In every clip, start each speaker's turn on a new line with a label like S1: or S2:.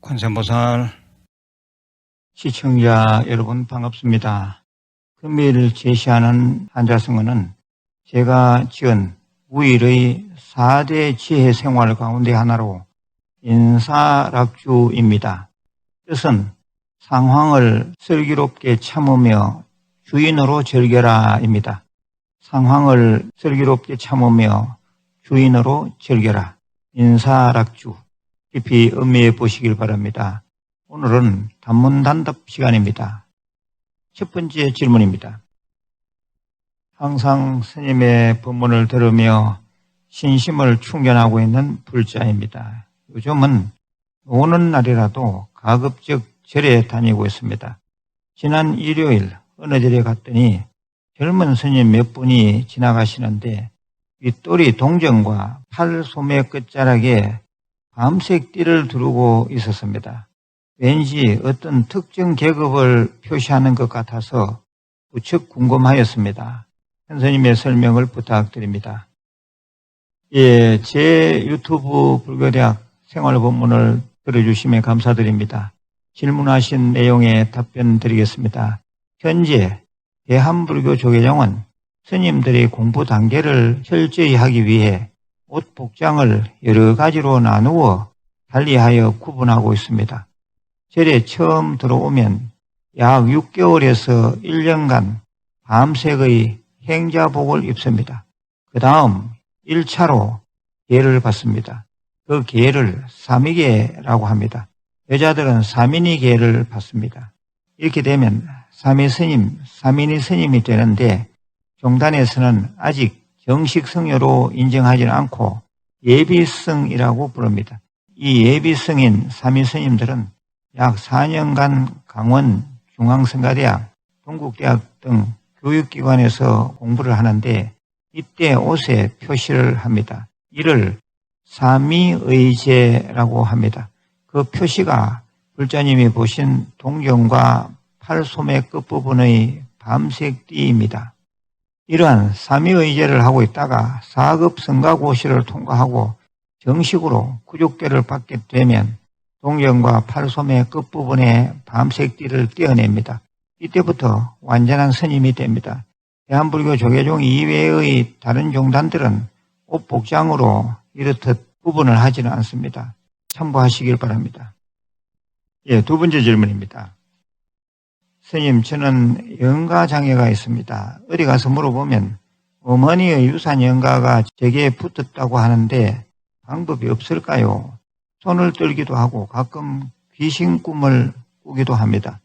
S1: 관세음보살 시청자 여러분 반갑습니다. 금일을 제시하는 한자성어는 제가 지은 우일의 4대 지혜 생활 가운데 하나로 인사락주입니다. 뜻은 상황을 슬기롭게 참으며 주인으로 즐겨라입니다. 상황을 슬기롭게 참으며 주인으로 즐겨라. 인사락주. 깊이 음미해 보시길 바랍니다. 오늘은 단문단답 시간입니다. 첫 번째 질문입니다. 항상 스님의 법문을 들으며 신심을 충전하고 있는 불자입니다. 요즘은 오는 날이라도 가급적 절에 다니고 있습니다. 지난 일요일 어느 절에 갔더니 젊은 스님 몇 분이 지나가시는데 윗돌이 동정과 팔 소매 끝자락에 밤색 띠를 두르고 있었습니다. 왠지 어떤 특정 계급을 표시하는 것 같아서 무척 궁금하였습니다. 선생님의 설명을 부탁드립니다. 예, 제 유튜브 불교대학 생활본문을 들어주시면 감사드립니다. 질문하신 내용에 답변 드리겠습니다. 현재 대한불교 조계종은 스님들의 공부 단계를 철저히 하기 위해 옷 복장을 여러 가지로 나누어 달리하여 구분하고 있습니다. 절에 처음 들어오면 약 6개월에서 1년간 밤색의 행자복을 입습니다. 그 다음 1차로 계를 받습니다. 그 계를 삼위계라고 합니다. 여자들은 삼인이 계를 받습니다. 이렇게 되면 삼위 스님, 삼인이 스님이 되는데 종단에서는 아직 정식 성녀로 인정하지는 않고 예비성이라고 부릅니다. 이 예비성인 삼위 스님들은 약 4년간 강원 중앙성가대학, 동국대학 등 교육기관에서 공부를 하는데 이때 옷에 표시를 합니다. 이를 삼위의제라고 합니다. 그 표시가 불자님이 보신 동경과 팔소매 끝부분의 밤색 띠입니다. 이러한 삼위의제를 하고 있다가 4급 성가고시를 통과하고 정식으로 구족계를 받게 되면 동경과 팔소매 끝부분에 밤색 띠를 떼어냅니다. 이때부터 완전한 스님이 됩니다. 대한불교 조계종 이외의 다른 종단들은 옷 복장으로 이렇듯 구분을 하지는 않습니다. 참고하시길 바랍니다. 예, 두 번째 질문입니다. 스님, 저는 영가 장애가 있습니다. 어디 가서 물어보면 어머니의 유산 영가가 제게 붙었다고 하는데 방법이 없을까요? 손을 떨기도 하고 가끔 귀신 꿈을 꾸기도 합니다.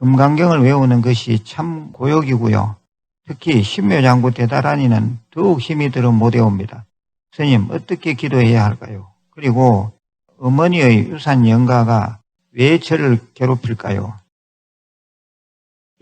S1: 금강경을 외우는 것이 참 고역이고요. 특히 신묘장구 대다란이는 더욱 힘이 들어 못 외웁니다. 스님, 어떻게 기도해야 할까요? 그리고 어머니의 유산 영가가 왜 저를 괴롭힐까요?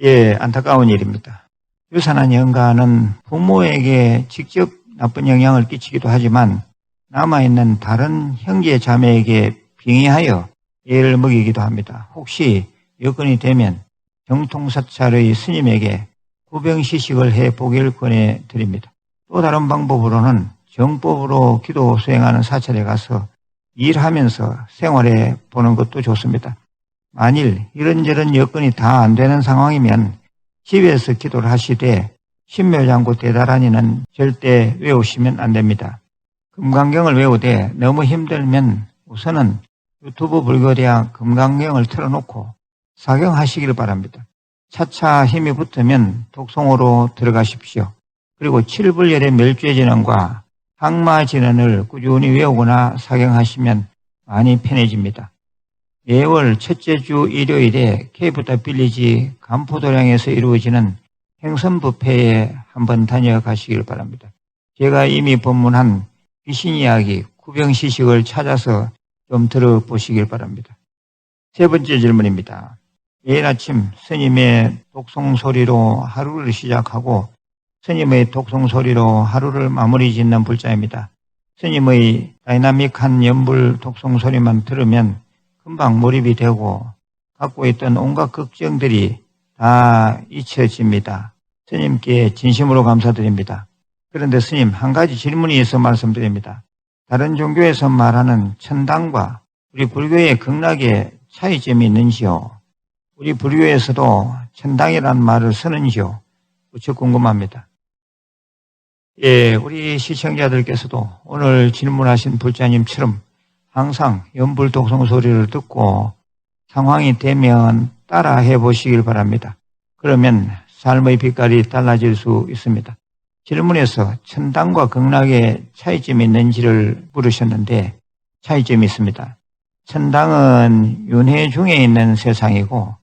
S1: 예, 안타까운 일입니다. 유산한 영가는 부모에게 직접 나쁜 영향을 끼치기도 하지만 남아있는 다른 형제 자매에게 빙의하여 애를 먹이기도 합니다. 혹시 여건이 되면 정통사찰의 스님에게 구병시식을 해 보기를 권해 드립니다. 또 다른 방법으로는 정법으로 기도 수행하는 사찰에 가서 일하면서 생활해 보는 것도 좋습니다. 만일 이런저런 여건이 다 안 되는 상황이면 집에서 기도를 하시되 신묘장구 대다란이는 절대 외우시면 안 됩니다. 금강경을 외우되 너무 힘들면 우선은 유튜브 불교대학 금강경을 틀어놓고 사경하시기를 바랍니다. 차차 힘이 붙으면 독송으로 들어가십시오. 그리고 칠불열의 멸죄진언과 항마 진언을 꾸준히 외우거나 사경하시면 많이 편해집니다. 매월 첫째 주 일요일에 케이프타 빌리지 간포도량에서 이루어지는 행선부패에 한번 다녀가시길 바랍니다. 제가 이미 법문한 귀신 이야기, 구병시식을 찾아서 좀 들어보시길 바랍니다. 세 번째 질문입니다. 매일 아침 스님의 독송 소리로 하루를 시작하고 스님의 독송 소리로 하루를 마무리 짓는 불자입니다. 스님의 다이나믹한 연불 독송 소리만 들으면 금방 몰입이 되고 갖고 있던 온갖 걱정들이 다 잊혀집니다. 스님께 진심으로 감사드립니다. 그런데 스님, 한 가지 질문이 있어 말씀드립니다. 다른 종교에서 말하는 천당과 우리 불교의 극락의 차이점이 있는지요? 우리 불교에서도 천당이라는 말을 쓰는지요? 무척 궁금합니다. 예, 우리 시청자들께서도 오늘 질문하신 불자님처럼 항상 연불 독성 소리를 듣고 상황이 되면 따라 해 보시길 바랍니다. 그러면 삶의 빛깔이 달라질 수 있습니다. 질문에서 천당과 극락의 차이점이 있는지를 물으셨는데 차이점이 있습니다. 천당은 윤회 중에 있는 세상이고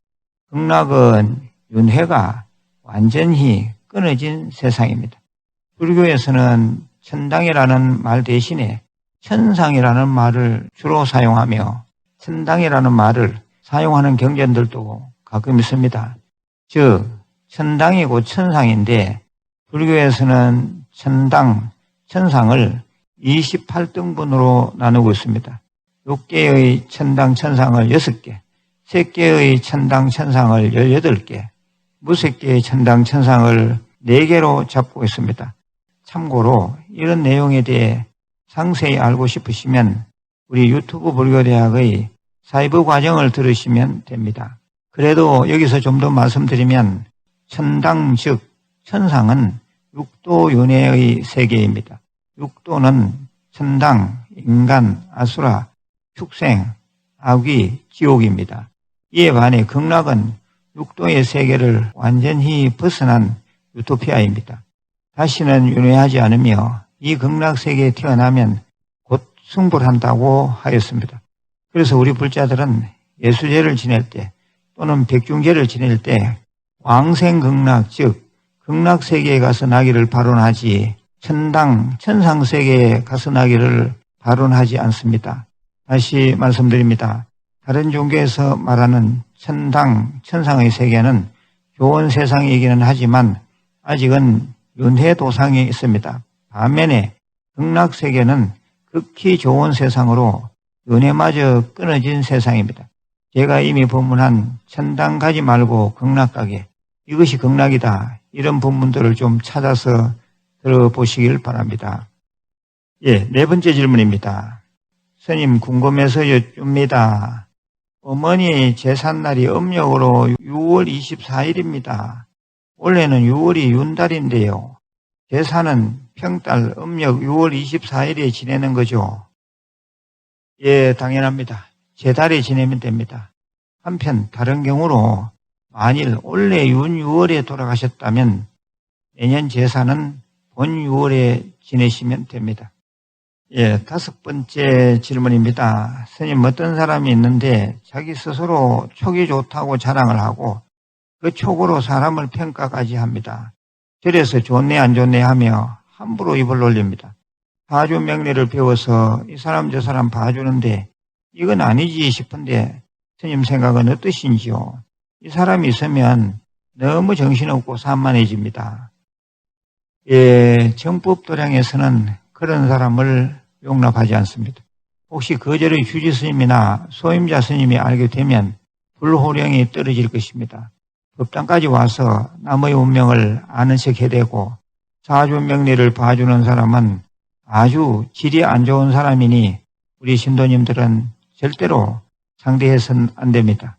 S1: 극락은 윤회가 완전히 끊어진 세상입니다. 불교에서는 천당이라는 말 대신에 천상이라는 말을 주로 사용하며 천당이라는 말을 사용하는 경전들도 가끔 있습니다. 즉, 천당이고 천상인데 불교에서는 천당, 천상을 28등분으로 나누고 있습니다. 6개의 천당, 천상을 6개, 3개의 천당, 천상을 18개, 무색 개의 천당, 천상을 4개로 잡고 있습니다. 참고로 이런 내용에 대해 상세히 알고 싶으시면 우리 유튜브 불교대학의 사이브 과정을 들으시면 됩니다. 그래도 여기서 좀 더 말씀드리면 천당 즉 천상은 육도 윤회의 세계입니다. 육도는 천당, 인간, 아수라, 축생, 악귀, 지옥입니다. 이에 반해 극락은 육도의 세계를 완전히 벗어난 유토피아입니다. 다시는 윤회하지 않으며 이 극락 세계에 태어나면 곧 승불한다고 하였습니다. 그래서 우리 불자들은 예수제를 지낼 때 또는 백중제를 지낼 때 왕생극락 즉 극락 세계에 가서 나기를 발언하지 천당 천상 세계에 가서 나기를 발언하지 않습니다. 다시 말씀드립니다. 다른 종교에서 말하는 천당 천상의 세계는 좋은 세상이기는 하지만 아직은 윤회 도상에 있습니다. 반면에 극락 세계는 극히 좋은 세상으로 은혜마저 끊어진 세상입니다. 제가 이미 본문한 천당 가지 말고 극락 가게 이것이 극락이다 이런 본문들을 좀 찾아서 들어보시길 바랍니다. 예, 네 번째 질문입니다. 스님 궁금해서 여쭙니다. 어머니 제삿날이 음력으로 6월 24일입니다. 원래는 6월이 윤달인데요. 제사는 평달 음력 6월 24일에 지내는 거죠. 예, 당연합니다. 제달에 지내면 됩니다. 한편 다른 경우로 만일 올해 윤 6월에 돌아가셨다면 내년 제사는 본 6월에 지내시면 됩니다. 예, 다섯 번째 질문입니다. 스님 어떤 사람이 있는데 자기 스스로 촉이 좋다고 자랑을 하고 그 촉으로 사람을 평가까지 합니다. 절에서 좋네 안 좋네 하며 함부로 입을 놀립니다. 봐주 명리를 배워서 이 사람 저 사람 봐주는데 이건 아니지 싶은데 스님 생각은 어떠신지요? 이 사람이 있으면 너무 정신없고 산만해집니다. 예, 정법도량에서는 그런 사람을 용납하지 않습니다. 혹시 거절의 휴지 스님이나 소임자 스님이 알게 되면 불호령이 떨어질 것입니다. 법당까지 와서 남의 운명을 아는 척 해대고 사주 명리를 봐주는 사람은 아주 질이 안 좋은 사람이니 우리 신도님들은 절대로 상대해서는 안 됩니다.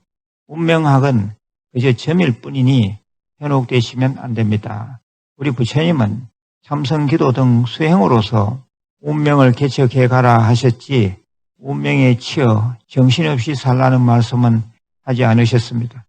S1: 운명학은 그저 점일 뿐이니 현혹되시면 안 됩니다. 우리 부처님은 참선 기도 등 수행으로서 운명을 개척해 가라 하셨지 운명에 치여 정신없이 살라는 말씀은 하지 않으셨습니다.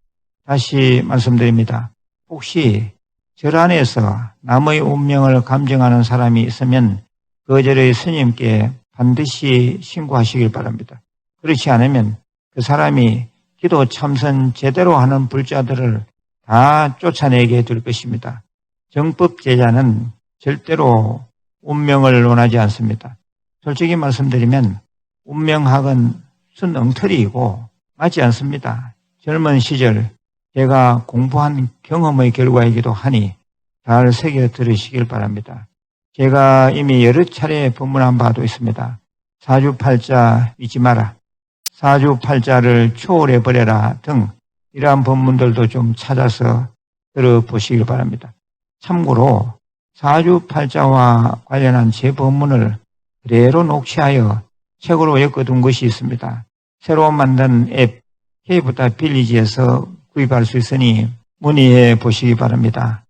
S1: 다시 말씀드립니다. 혹시 절 안에서 남의 운명을 감정하는 사람이 있으면 그 절의 스님께 반드시 신고하시길 바랍니다. 그렇지 않으면 그 사람이 기도 참선 제대로 하는 불자들을 다 쫓아내게 될 것입니다. 정법 제자는 절대로 운명을 논하지 않습니다. 솔직히 말씀드리면 운명학은 순 엉터리이고 맞지 않습니다. 젊은 시절 제가 공부한 경험의 결과이기도 하니 잘 새겨 들으시길 바랍니다. 제가 이미 여러 차례 법문한 바도 있습니다. 사주팔자 잊지 마라. 사주팔자를 초월해 버려라 등 이러한 법문들도 좀 찾아서 들어보시길 바랍니다. 참고로 사주팔자와 관련한 제 본문을 그대로 녹취하여 책으로 엮어둔 것이 있습니다. 새로 만든 앱 K보다 빌리지에서 구입할 수 있으니 문의해 보시기 바랍니다.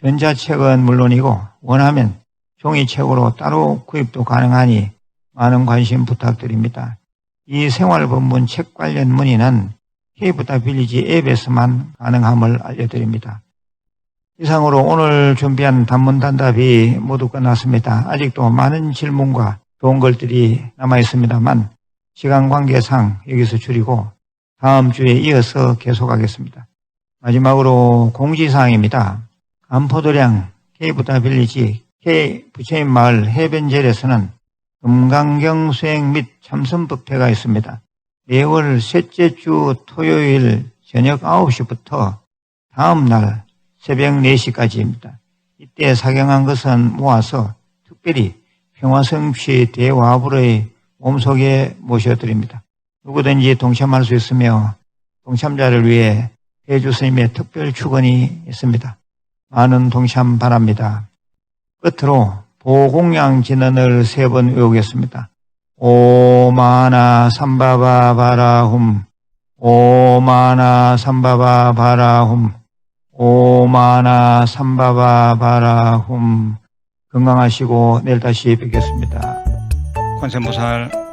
S1: 전자책은 물론이고 원하면 종이책으로 따로 구입도 가능하니 많은 관심 부탁드립니다. 이 생활본문 책 관련 문의는 K보다 빌리지 앱에서만 가능함을 알려드립니다. 이상으로 오늘 준비한 단문 단답이 모두 끝났습니다. 아직도 많은 질문과 좋은 것들이 남아 있습니다만 시간 관계상 여기서 줄이고 다음 주에 이어서 계속하겠습니다. 마지막으로 공지사항입니다. 간포도량 K보다 빌리지 K 부처인 마을 해변절에서는 금강경 수행 및 참선법회가 있습니다. 매월 셋째 주 토요일 저녁 9시부터 다음 날 새벽 4시까지입니다. 이때 사경한 것은 모아서 특별히 평화성취 대화불의 몸속에 모셔드립니다. 누구든지 동참할 수 있으며 동참자를 위해 해주 스님의 특별 축원이 있습니다. 많은 동참 바랍니다. 끝으로 보공양 진언을 세 번 외우겠습니다. 오마나 삼바바 바라훔 오마나 삼바바 바라훔 오마나 삼바바 바라훔 건강하시고 내일 다시 뵙겠습니다. 관세무살